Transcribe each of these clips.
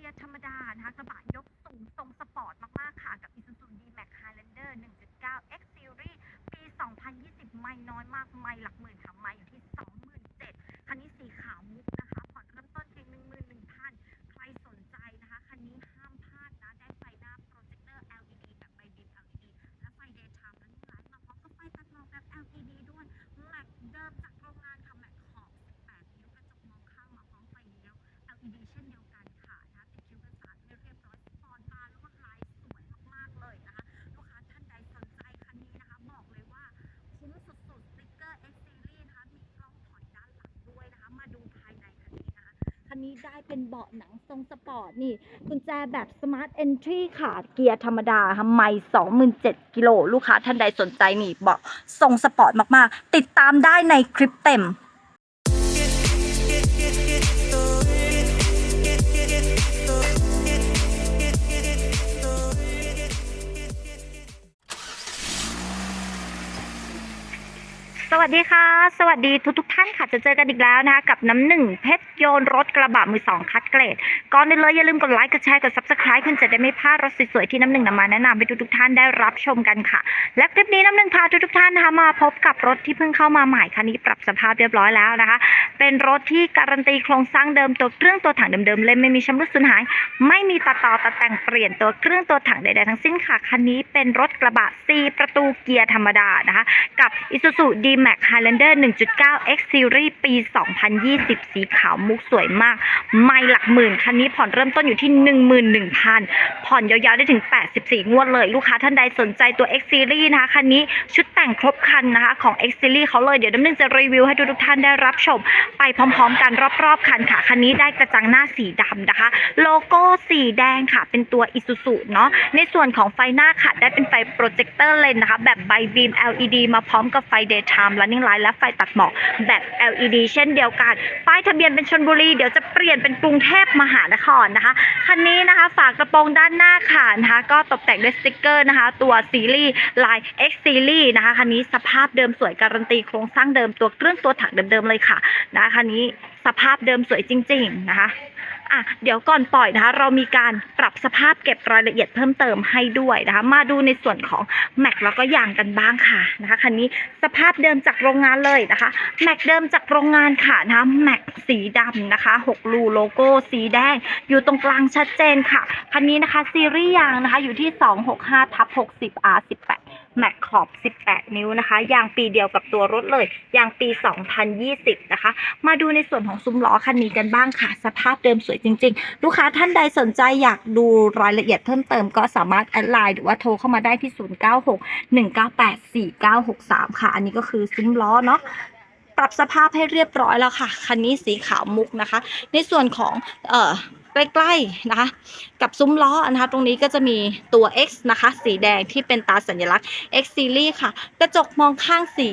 กียร์ธรรมดานะคะกระบะยกสูงทรงสปอร์ตมากๆค่ะ กับ Isuzu D-Max Highlander 1.9 X Series ปี 2020 ไม่น้อยมาก ไม่หลักหมื่นค่ะ ไม่อยู่ที่ 27,000คันนี้สีขาวมุก นี้ได้เป็นเบาะหนังทรงสปอร์ตนี่กุญแจแบบสมาร์ทเอนทรีค่ะ เกียร์ธรรมดาค่ะไม่27,000กิโล ลูกค้าท่านใดสนใจนี่เบาะทรงสปอร์ตมาก ๆ ติดตามได้ในคลิปเต็ม สวัสดีค่ะ สวัสดีทุกทกท่านค่ะ จะเจอกันอีกแล้วนะคะ กับน้ำหนึ่งเพชรโยนรถกระบะมือสองคัดเกรด ก่อนอื่นเลยอย่าลืมกดไลค์ กดแชร์ กด subscribe คุณจะได้ไม่พลาดรถสวยๆที่น้ำหนึ่งนำมาแนะนำให้ทุกทกท่านได้รับชมกันค่ะ และคลิปนี้น้ำหนึ่งพาทุกๆท่านนะคะมาพบกับรถที่เพิ่งเข้ามาใหม่คันนี้ปรับสภาพเรียบร้อยแล้วนะคะ เป็นรถที่การันตีโครงสร้างเดิมตัวเครื่องตัวถังเดิมๆเลยไม่มีชำรุดสูญหาย ไม่มีตัดต่อตัดแต่งเปลี่ยนตัวเครื่องตัวถังใดๆทั้งสิ้นค่ะ คันนี้เป็นรถกระบะ4ประตูเกียร์ธรรมดานะคะ กับ Isuzu D-Max Highlander 1.9 X Series ปี 2020 สีขาวมุกสวยมาก ไม่หลักหมื่น คันนี้ผ่อนเริ่มต้นอยู่ที่ 11,000 ผ่อนยาวๆได้ถึง 84 งวดเลย ลูกค้าท่านใดสนใจตัว X Series นะคะ คันนี้ชุดแต่งครบคันนะคะของ X Series เขาเลย เดี๋ยวน้ำหนึ่งจะรีวิวให้ทุกๆท่านได้รับชม ไปพร้อมๆกันรอบๆคันค่ะ คันนี้ได้กระจังหน้าสีดำนะคะ โลโก้สีแดงค่ะ เป็นตัว Isuzu เนาะ ในส่วนของไฟหน้าค่ะ ได้เป็นไฟโปรเจคเตอร์เลนนะคะ แบบไบบีม LED มาพร้อมกับไฟ Daytime Running Light และไฟตัดหมอกแบบ LED เช่นเดียวกัน ป้ายทะเบียนเป็นชนบุรี เดี๋ยวจะเปลี่ยนเป็นกรุงเทพมหานครนะคะ คันนี้นะคะฝากกระโปรงด้านหน้าค่ะนะคะ ก็ตกแต่งด้วยสติกเกอร์นะคะ ตัวซีรีส์ลาย X Series นะคะ คันนี้สภาพเดิมสวยการันตีโครงสร้างเดิมตัวเครื่องตัวถังเดิมๆเลยค่ะนะคะคันนี้สภาพเดิมสวยจริง ๆ นะคะ อะเดี๋ยวก่อนปล่อยนะคะ เรามีการปรับสภาพเก็บรายละเอียดเพิ่มเติมให้ด้วยนะคะ มาดูในส่วนของแม็กแล้วก็ยางกันบ้างค่ะนะคะคันนี้สภาพเดิมจากโรงงานเลยนะคะแม็กเดิมจากโรงงานค่ะนะแม็กสีดำนะคะ6รูโลโก้สีแดง อยู่ตรงกลางชัดเจนค่ะคันนี้นะคะซีรีส์ยางนะคะอยู่ที่ 265ทับ60 R18 แม็กขอบ 18 นิ้วนะคะ ยางปีเดียวกับตัวรถเลย ยางปี 2020 นะคะ มาดูในส่วนของซุ้มล้อคันนี้กันบ้างค่ะ สภาพเดิมสวยจริง ๆ ลูกค้าท่านใดสนใจอยากดูรายละเอียดเพิ่มเติมก็สามารถแอดไลน์หรือว่าโทรเข้ามาได้ที่ 0961984963 ค่ะ อันนี้ก็คือซุ้มล้อเนาะปรับสภาพให้เรียบร้อยแล้วค่ะ คันนี้สีขาวมุกนะคะ ในส่วนของเอ่อ ใกล้ๆนะคะ กับซุ้มล้อนะคะ ตรงนี้ก็จะมีตัว X นะคะ สีแดงที่เป็นตาสัญลักษณ์ X Series ค่ะ กระจกมองข้างสี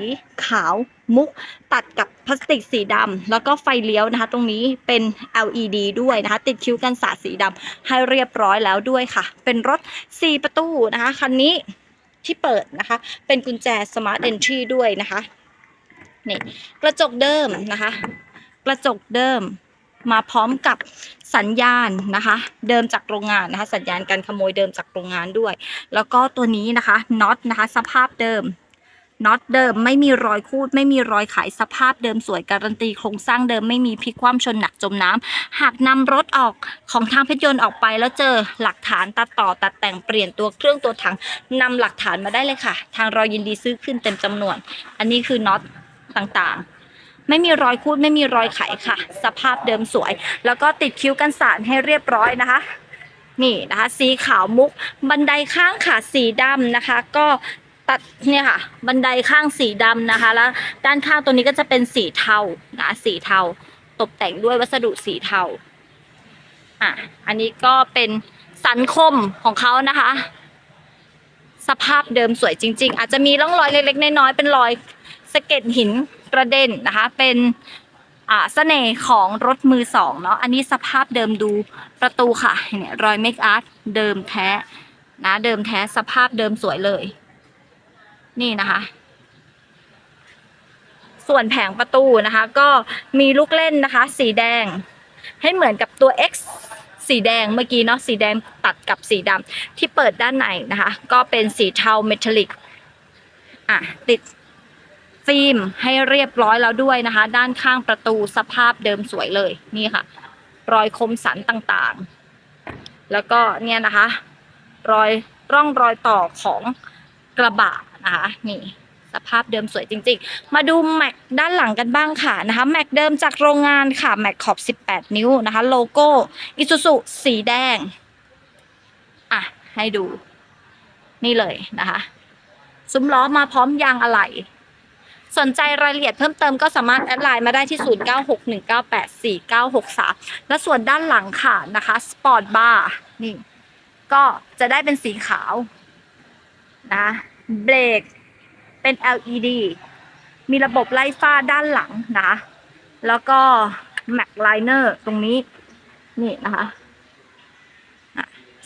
ขาวมุกตัดกับพลาสติกสีดำแล้วก็ไฟเลี้ยวนะคะ ตรงนี้เป็น LED ด้วยนะคะ ติดคิ้วกันสาดสีดำให้เรียบร้อยแล้วด้วยค่ะ เป็นรถ 4 ประตูนะคะคันนี้ที่เปิดนะคะ เป็นกุญแจ Smart Entry ด้วยนะคะนี่กระจกเดิมนะคะ กระจกเดิม มาพร้อมกับสัญญาณนะคะ เดิมจากโรงงานนะคะ สัญญาณการขโมยเดิมจากโรงงานด้วย แล้วก็ตัวนี้นะคะน็อตนะคะ สภาพเดิมน็อตเดิมไม่มีรอยคูด ไม่มีรอยไขสภาพเดิมสวยการันตีโครงสร้างเดิมไม่มีพลิกคว่ำชนหนักจมน้ำหากนำรถออกของทางเพชรยนต์ออกไป แล้วเจอหลักฐานตัดต่อตัดแต่งเปลี่ยนตัวเครื่องตัวถังนำหลักฐานมาได้เลยค่ะ ทางเรายินดีซื้อขึ้นเต็มจำนวน อันนี้คือน็อตต่างๆ ไม่มีรอยคูดไม่มีรอยไขค่ะ สภาพเดิมสวย แล้วก็ติดคิ้วกันสารให้เรียบร้อยนะคะนี่นะคะสีขาวมุก บันไดข้างค่ะสีดำนะคะ ก็ตัดเนี่ยค่ะ บันไดข้างสีดำนะคะ แล้วด้านข้างตัวนี้ก็จะเป็นสีเทานะสีเทา ตกแต่งด้วยวัสดุสีเทาอะอันนี้ก็เป็นสันคมของเขานะคะ สภาพเดิมสวยจริง ๆ อาจจะมีร่องรอยเล็กๆน้อยๆเป็นรอย สะเก็ดหินกระเด็นนะคะ เป็นอ่าเสน่ห์ของรถมือสองเนาะอันนี้สภาพเดิมดูประตูค่ะเนี่ยรอยเมคอาร์ตเดิมแท้นะเดิมแท้สภาพเดิมสวยเลย นี่นะคะ ส่วนแผงประตูนะคะ ก็มีลูกเล่นนะคะ สีแดง ให้เหมือนกับตัว X สีแดงเมื่อกี้เนาะสีแดงตัดกับสีดำที่เปิดด้านในนะคะ ก็เป็นสีเทาเมทัลลิกอะติด ฟิล์มให้เรียบร้อยแล้วด้วยนะคะ ด้านข้างประตูสภาพเดิมสวยเลยนี่ค่ะ รอยคมสันต่างๆ แล้วก็เนี่ยนะคะ รอยร่องรอยต่อของกระบะนะคะนี่สภาพเดิมสวยจริง ๆ มาดูแม็กด้านหลังกันบ้างค่ะนะคะแม็กเดิมจากโรงงานค่ะแม็กขอบ 18 นิ้วนะคะ โลโก้อิซูซุสีแดงอะให้ดู นี่เลยนะคะ ซุ้มล้อมาพร้อมยางอะไหล่ สนใจรายละเอียดเพิ่มเติมก็สามารถแอดไลน์มาได้ที่ 0961984963 และส่วนด้านหลังค่ะนะคะสปอร์ตบาร์นี่ก็จะได้เป็นสีขาวนะเบรกเป็น LED มีระบบไล่ฟ้าด้านหลังนะ แล้วก็แม็กไลเนอร์ตรงนี้ นี่นะคะ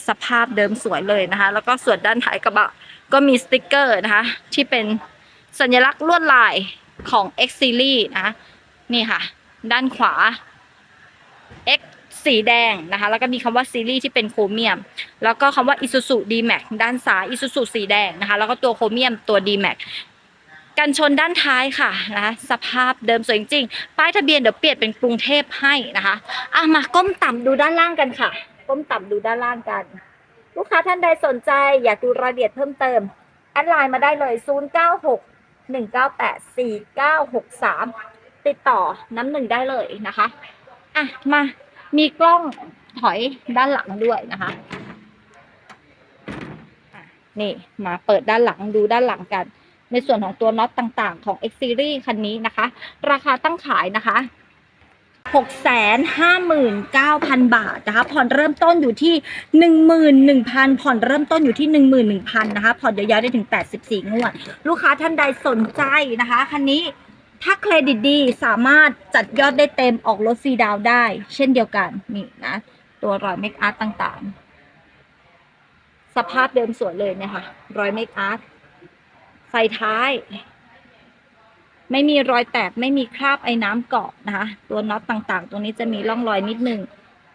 สภาพเดิมสวยเลยนะคะ แล้วก็ส่วนด้านท้ายกระบะก็มีสติกเกอร์นะคะ ที่เป็น สัญลักษณ์ลวดลายของ X Series นะนี่ค่ะ ด้านขวา X สีแดงนะคะ แล้วก็มีคำว่าซีรีส์ที่เป็นโครเมียม แล้วก็คำว่า Isuzu D-Max ด้านซ้าย Isuzu สีแดงนะคะ แล้วก็ตัวโครเมียมตัว D-Max กันชนด้านท้ายค่ะนะสภาพเดิมสวยจริง ป้ายทะเบียนเดี๋ยวเปลี่ยนเป็นกรุงเทพให้นะคะอะมาก้มต่ำดูด้านล่างกันค่ะ ก้มต่ำดูด้านล่างกัน ลูกค้าท่านใดสนใจอยากดูรายละเอียดเพิ่มเติมแอดไลน์มาได้เลย 096 198 4963 ติดต่อน้ำหนึ่งได้เลยนะคะอะมามีกล้องถอยด้านหลังด้วยนะคะอะนี่มาเปิดด้านหลังดูด้านหลังกัน ในส่วนของตัวน็อตต่างๆ ของ X Series คันนี้นะคะ ราคาตั้งขายนะคะ 659,000 บาทนะคะผ่อนเริ่มต้นอยู่ที่ 11,000 ผ่อนเริ่มต้นอยู่ที่ 11,000นะคะผ่อนยาวๆได้ถึง 84 งวด ลูกค้าท่านใดสนใจนะคะคันนี้ถ้าเครดิตดีสามารถจัดยอดได้เต็มออกรถฟรีดาวได้ เช่นเดียวกันนี่นะตัวรอยเมคอาร์ตต่างๆ สภาพเดิมสวยเลยเนี่ยค่ะรอยเมคอาร์ตไฟท้าย ไม่มีรอยแตกไม่มีคราบไอ้น้ำเกาะนะคะ ตัวน็อตต่างๆ ตรงนี้จะมีร่องรอยนิดนึง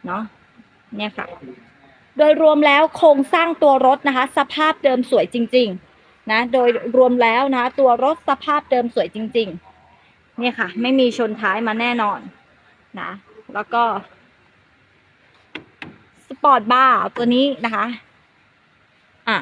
เนาะเนี่ยค่ะ โดยรวมแล้วโครงสร้างตัวรถนะคะ สภาพเดิมสวยจริง ๆ นะ โดยรวมแล้วนะ ตัวรถสภาพเดิมสวยจริง ๆ เนี่ยค่ะ ไม่มีชนท้ายมาแน่นอนนะ แล้วก็สปอร์ตบาร์ตัวนี้นะคะ อะ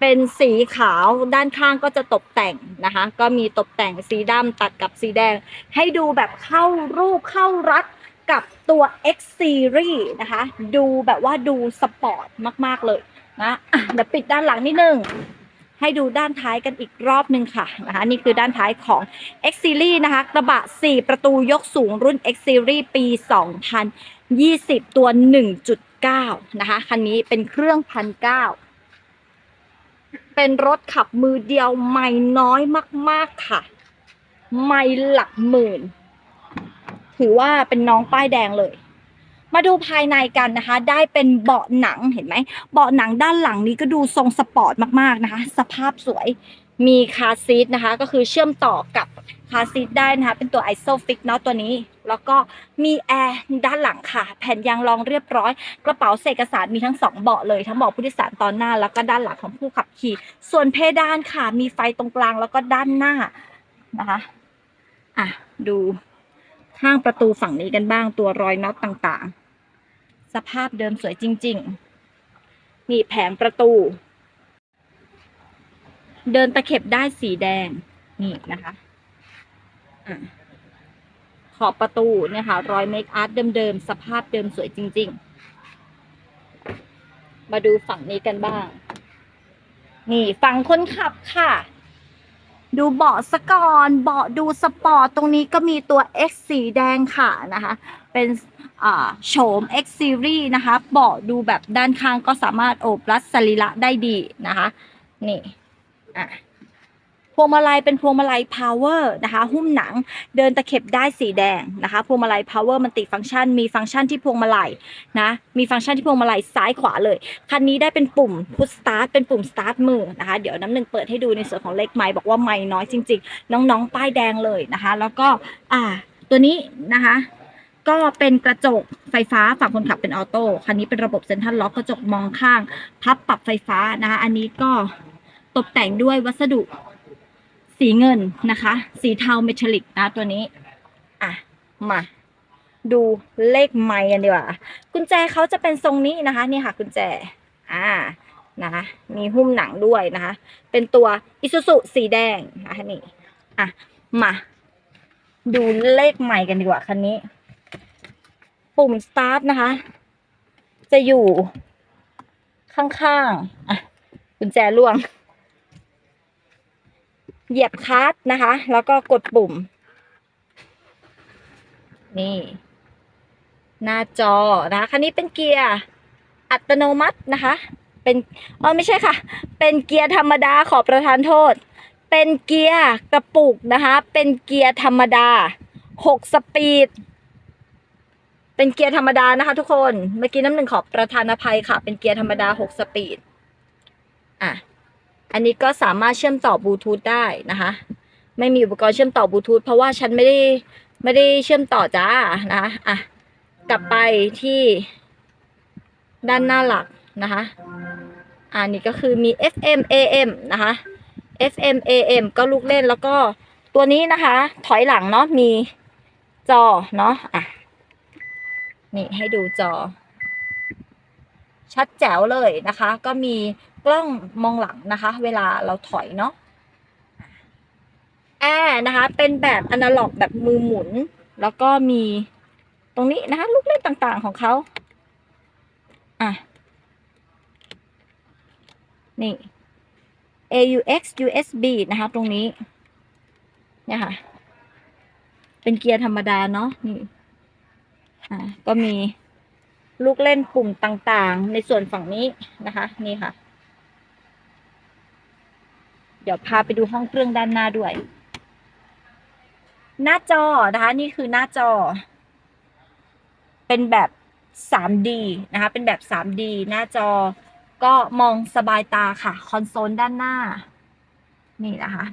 เป็นสีขาวด้านข้างก็จะตกแต่งนะคะ ก็มีตกแต่งสีดำตัดกับสีแดง ให้ดูแบบเข้ารูปเข้ารัดกับตัว X Series นะคะ ดูแบบว่าดูสปอร์ตมาก ๆ เลยนะเดี๋ยวปิดด้านหลังนิดนึง ให้ดูด้านท้ายกันอีกรอบหนึ่งค่ะนะคะนี่คือด้านท้ายของ X Series นะคะกระบะ 4 ประตูยกสูงรุ่น X Series ปี 2020 ตัว 1.9 นะคะ คันนี้เป็นเครื่องพันเก้า เป็นรถขับมือเดียวไม่น้อยมาก ๆค่ะ ไม่หลักหมื่น ถือว่าเป็นน้องป้ายแดงเลย มาดูภายในกันนะคะ ได้เป็นเบาะหนังเห็นไหมเบาะหนังด้านหลังนี้ก็ดูทรงสปอร์ตมากๆนะคะ สภาพสวย มีคาซีทนะคะ ก็คือเชื่อมต่อกับคาซีทได้นะคะ เป็นตัวไอโซฟิกเนาะตัวนี้ แล้วก็มีแอร์ด้านหลังค่ะ แผ่นยางรองเรียบร้อย กระเป๋าเศษเอกสารมีทั้งสองเบาะเลย ทั้งเบาะผู้โดยสารตอนหน้า แล้วก็ด้านหลังของผู้ขับขี่ ส่วนเพดานค่ะ มีไฟตรงกลางแล้วก็ด้านหน้านะคะ อะ ดูข้างประตูฝั่งนี้กันบ้าง ตัวรอยน็อตต่างๆ สภาพเดิมสวยจริงๆนี่แผงประตู เดินตะเข็บได้สีแดงนี่นะคะอะขอบประตูเนี่ยค่ะรอยเมคอาร์ตเดิมๆสภาพเดิมสวยจริง ๆ มาดูฝั่งนี้กันบ้าง นี่ฝั่งคนขับค่ะ ดูเบาะสกอนเบาะดูสปอร์ตตรงนี้ก็มีตัว X สีแดงค่ะนะคะ เป็นโฉม X Series นะคะ เบาะดูแบบด้านข้างก็สามารถโอบรัดสรีระได้ดีนะคะ นี่ อะพวงมาลัยเป็นพวงมาลัย power นะคะหุ้มหนังเดินตะเข็บได้สีแดงนะคะพวงมาลัย power มันติฟังก์ชัน มีฟังก์ชันที่พวงมาลัยนะมีฟังก์ชันที่พวงมาลัยซ้ายขวาเลยคันนี้ได้เป็นปุ่ม push start เป็นปุ่ม start มือนะคะเดี๋ยวน้ำหนึ่งเปิดให้ดูในส่วนของเลขไม้บอกว่าไม่น้อยจริง ๆ น้องๆป้ายแดงเลยนะคะ แล้วก็อ่าตัวนี้นะคะกก็เป็นกระจกไฟฟ้าฝั่งคนขับเป็นออโต้คันนี้เป็นระบบเซ็นทรัลล็อกกระจกมองข้าง พับปรับไฟฟ้านะคะอันนี้ก็ ตกแต่งด้วยวัสดุสีเงินนะคะ สีเทาเมทัลลิกนะตัวนี้ อะ มา ดูเลขไม้กันดีกว่า กุญแจเขาจะเป็นทรงนี้นะคะ นี่ค่ะ กุญแจ อ่า นะคะ มีหุ้มหนังด้วยนะคะ เป็นตัวอิซูซุสีแดงนะคะนี่ อะ มา ดูเลขใหม่กันดีกว่าคันนี้ ปุ่ม start นะคะ จะอยู่ข้างๆ อะ กุญแจล่วง เหยียบคลัตช์นะคะ แล้วก็กดปุ่ม นี่ หน้าจอนะคะคันนี้เป็นเกียร์อัตโนมัตินะคะ เป็นเออไม่ใช่ค่ะ เป็นเกียร์ธรรมดาขอประทานโทษ เป็นเกียร์กระปุกนะคะ เป็นเกียร์ธรรมดาหกสปีด เป็นเกียร์ธรรมดานะคะทุกคน เมื่อกี้น้ำหนึ่งขอประทานอภัยค่ะ เป็นเกียร์ธรรมดาหกสปีด อะ อันนี้ก็สามารถเชื่อมต่อบลูทูธได้นะคะ ไม่มีอุปกรณ์เชื่อมต่อบลูทูธเพราะว่าฉันไม่ได้ไม่ได้เชื่อมต่อจ้านะอะกลับไปที่ด้านหน้าหลักนะคะอันนี้ก็คือมี FM AM นะคะ FM AM ก็ลูกเล่นแล้วก็ตัวนี้นะคะ ถอยหลังเนาะมีจอเนาะอะนี่ให้ดูจอ ชัดแจ๋วเลยนะคะ ก็มีกล้องมองหลังนะคะ เวลาเราถอยเนาะแอร์นะคะ เป็นแบบอนาล็อกแบบมือหมุน แล้วก็มีตรงนี้นะคะ ลูกเล่นต่างๆของเขาอะ นี่ AUX USB นะคะ ตรงนี้ เนี่ยค่ะ เป็นเกียร์ธรรมดาเนาะนี่ อ่าก็มี ลูกเล่นปุ่มต่างๆ ในส่วนฝั่งนี้นะคะ นี่ค่ะ เดี๋ยวพาไปดูห้องเครื่องด้านหน้าด้วย หน้าจอนะคะ นี่คือหน้าจอ เป็นแบบ 3D นะคะ เป็นแบบ 3D หน้าจอก็มองสบายตาค่ะ คอนโซลด้านหน้า นี่นะคะ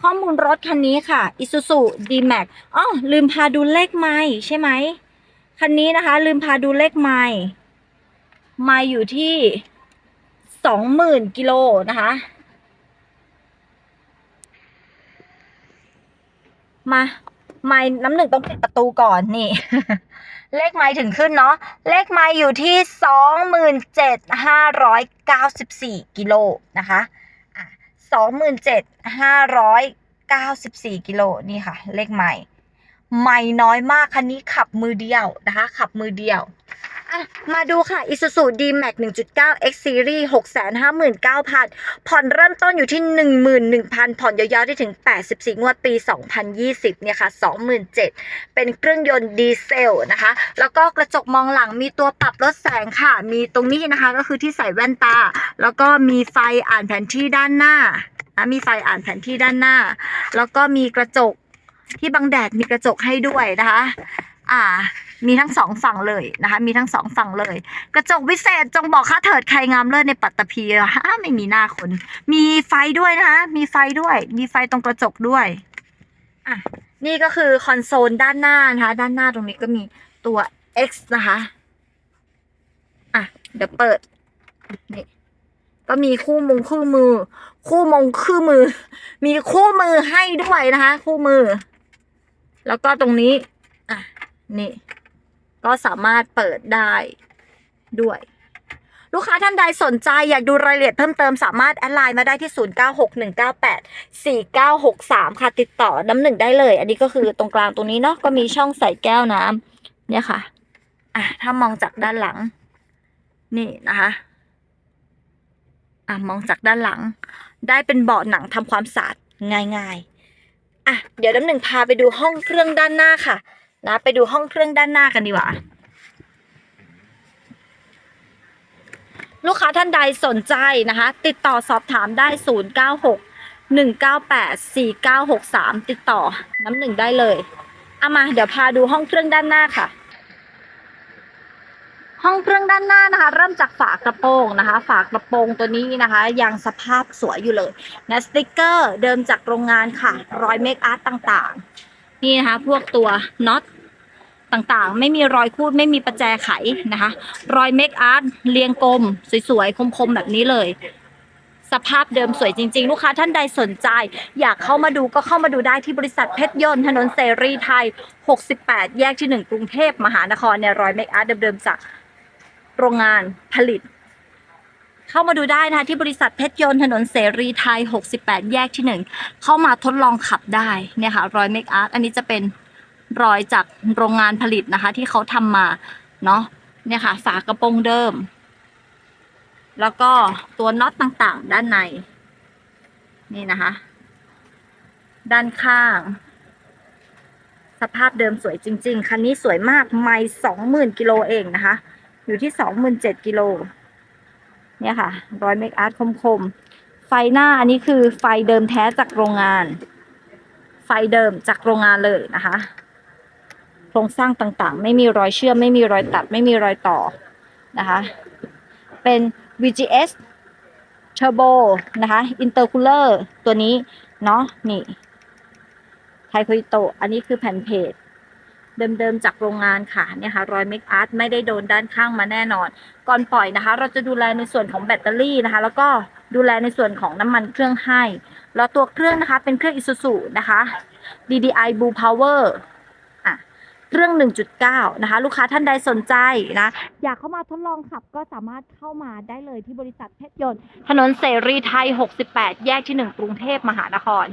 ข้อมูลรถคันนี้ค่ะ Isuzu D-Max อ๋อลืมพาดูเลขไม้ใช่ไหม คันนี้นะคะ ลืมพาดูเลขไม้ไม้อยู่ที่สองหมื่นกิโลนะคะ มาไม้น้ำหนึ่งต้องปิดประตูก่อนนี่ เลขไม้ถึงขึ้นเนาะเลขไม้อยู่ที่สองหมื่นเจ็ดห้าร้อยเก้าสิบสี่กิโลนะคะอะสองหมื่นเจ็ดห้าร้อยเก้าสิบสี่กิโลนี่ค่ะ เลขไม้ ไม้น้อยมากคันนี้ขับมือเดียวนะคะ ขับมือเดียวอะมาดูค่ะ Isuzu D-Max 1.9 X Series 659,000 ผ่อนเริ่มต้นอยู่ที่ 11,000 ผ่อนยาวๆได้ถึง 84 งวดปี 2020 เนี่ยค่ะ 27,000 เป็นเครื่องยนต์ดีเซลนะคะ แล้วก็กระจกมองหลังมีตัวปรับลดแสงค่ะ มีตรงนี้นะคะก็คือที่ใส่แว่นตา แล้วก็มีไฟอ่านแผนที่ด้านหน้านะมีไฟอ่านแผนที่ด้านหน้า แล้วก็มีกระจก ที่บังแดดมีกระจกให้ด้วยนะคะ อ่า มีทั้งสองฝั่งเลยนะคะ มีทั้งสองฝั่งเลย กระจกวิเศษจงบอกค่าเถิดใครงามเลิศในปัตตภีฮะไม่มีหน้าคน มีไฟด้วยนะคะ มีไฟด้วย มีไฟตรงกระจกด้วย อะ นี่ก็คือคอนโซลด้านหน้านะคะ ด้านหน้าตรงนี้ก็มีตัว X นะคะ อะ เดี๋ยวเปิด นี่ ก็มีคู่มงคู่มือ คู่มงคู่มือ มีคู่มือให้ด้วยนะคะ คู่มือ แล้วก็ตรงนี้ อะ นี่ ก็สามารถเปิดได้ด้วย ลูกค้าท่านใดสนใจอยากดูรายละเอียดเพิ่มเติมสามารถแอดไลน์มาได้ที่ 0961984963 ค่ะ ติดต่อน้ำหนึ่งได้เลย อันนี้ก็คือตรงกลางตรงนี้เนาะก็มีช่องใส่แก้วน้ำเนี่ยค่ะ อะ ถ้ามองจากด้านหลัง นี่นะคะอะมองจากด้านหลัง ได้เป็นเบาะหนังทำความสะอาดง่ายๆ อะเดี๋ยวน้ำหนึ่งพาไปดูห้องเครื่องด้านหน้าค่ะ นะไปดูห้องเครื่องด้านหน้ากันดีกว่าลูกค้าท่านใดสนใจนะคะ ติดต่อสอบถามได้ 096 198 4963 ติดต่อน้ำหนึ่งได้เลยเอามาเดี๋ยวพาดูห้องเครื่องด้านหน้าค่ะ ห้องเครื่องด้านหน้านะคะ เริ่มจากฝากระโปรงนะคะ ฝากระโปรงตัวนี้นะคะ ยังสภาพสวยอยู่เลยนะสติกเกอร์เดิมจากโรงงานค่ะ รอยเมคอาร์ตต่างๆ นี่นะคะ พวกตัวน็อตต่างๆ ไม่มีรอยคูดไม่มีประแจไขนะคะ รอยเมคอาร์ตเรียงกลม สวยๆ คมๆ แบบนี้เลย สภาพเดิมสวยจริง ๆ ลูกค้าท่านใดสนใจ อยากเข้ามาดูก็เข้ามาดูได้ที่บริษัทเพชรยนต์ถนนเสรีไทย 68 แยกที่ 1 กรุงเทพมหานครเนี่ยรอยเมคอาร์ตเดิมๆจาก โรงงานผลิต เข้ามาดูได้นะที่บริษัทเพชรยนต์ถนนเสรีไทย 68 แยกที่ 1 เข้ามาทดลองขับได้เนี่ยค่ะรอยเมคอาร์ตอันนี้จะเป็นรอยจากโรงงานผลิตนะคะ ที่เขาทำมาเนาะเนี่ยค่ะ ฝากระโปรงเดิม แล้วก็ตัวน็อตต่างๆ ด้านใน นี่นะคะ ด้านข้าง สภาพเดิมสวยจริง ๆ คันนี้สวยมาก ไม่สองหมื่นกิโลเองนะคะ อยู่ที่สองหมื่นเจ็ดกิโลเนี่ยค่ะรอยเมคอาร์ตคมๆ ไฟหน้าอันนี้คือไฟเดิมแท้จากโรงงาน ไฟเดิมจากโรงงานเลยนะคะ โครงสร้างต่างๆ ไม่มีรอยเชื่อม ไม่มีรอยตัด ไม่มีรอยต่อนะคะ เป็น VGS Turbo นะคะ Intercooler ตัวนี้ เนาะนี่ไทโคอิโต อันนี้คือแผ่นเพจ เดิมๆจากโรงงานค่ะเนี่ยค่ะรอยเมคอาร์ตไม่ได้โดนด้านข้างมาแน่นอน ก่อนปล่อยนะคะ เราจะดูแลในส่วนของแบตเตอรี่นะคะ แล้วก็ดูแลในส่วนของน้ำมันเครื่องให้ แล้วตัวเครื่องนะคะเป็นเครื่อง Isuzu นะคะ DDI Blue Power อะเครื่อง 1.9 นะคะ ลูกค้าท่านใดสนใจนะ อยากเข้ามาทดลองขับก็สามารถเข้ามาได้เลยที่บริษัทเพชรยนต์ ถนนเสรีไทย 68 แยกที่ 1 กรุงเทพมหานคร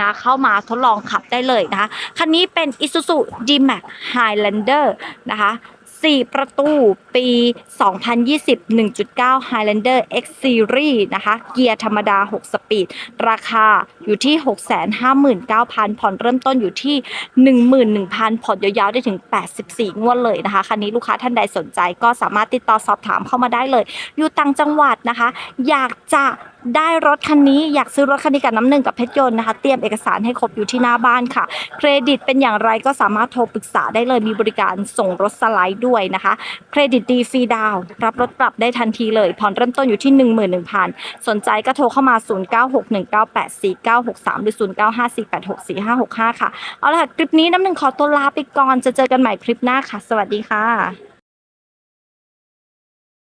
นะเข้ามาทดลองขับได้เลยนะคะคันนี้เป็น Isuzu D-Max Highlander นะคะ4 ประตูปี 2020 1.9 Highlander X Series นะคะ เกียร์ธรรมดา 6 สปีด ราคาอยู่ที่ 659,000 ผ่อนเริ่มต้นอยู่ที่ 11,000 ผ่อนยาวๆ ได้ถึง 84 งวดเลยนะคะ คันนี้ลูกค้าท่านใดสนใจก็สามารถติดต่อสอบถามเข้ามาได้เลย อยู่ต่างจังหวัดนะคะ อยากจะได้รถคันนี้อยากซื้อรถคันนี้กับน้ำหนึ่งกับเพชรยนต์นะคะ เตรียมเอกสารให้ครบอยู่ที่หน้าบ้านค่ะ เครดิตเป็นอย่างไรก็สามารถโทรปรึกษาได้เลยมีบริการส่งรถสไลด์ด้วยนะคะ เครดิตดีฟรีดาวรับรถปรับได้ทันทีเลย ผ่อนเริ่มต้นอยู่ที่ 11,000 สนใจก็โทรเข้ามา 0961984963 หรือ 0954864565 ค่ะ เอาละค่ะคลิปนี้น้ำหนึ่งขอตัวลาไปก่อนจะเจอกันใหม่คลิปหน้าค่ะ สวัสดีค่ะ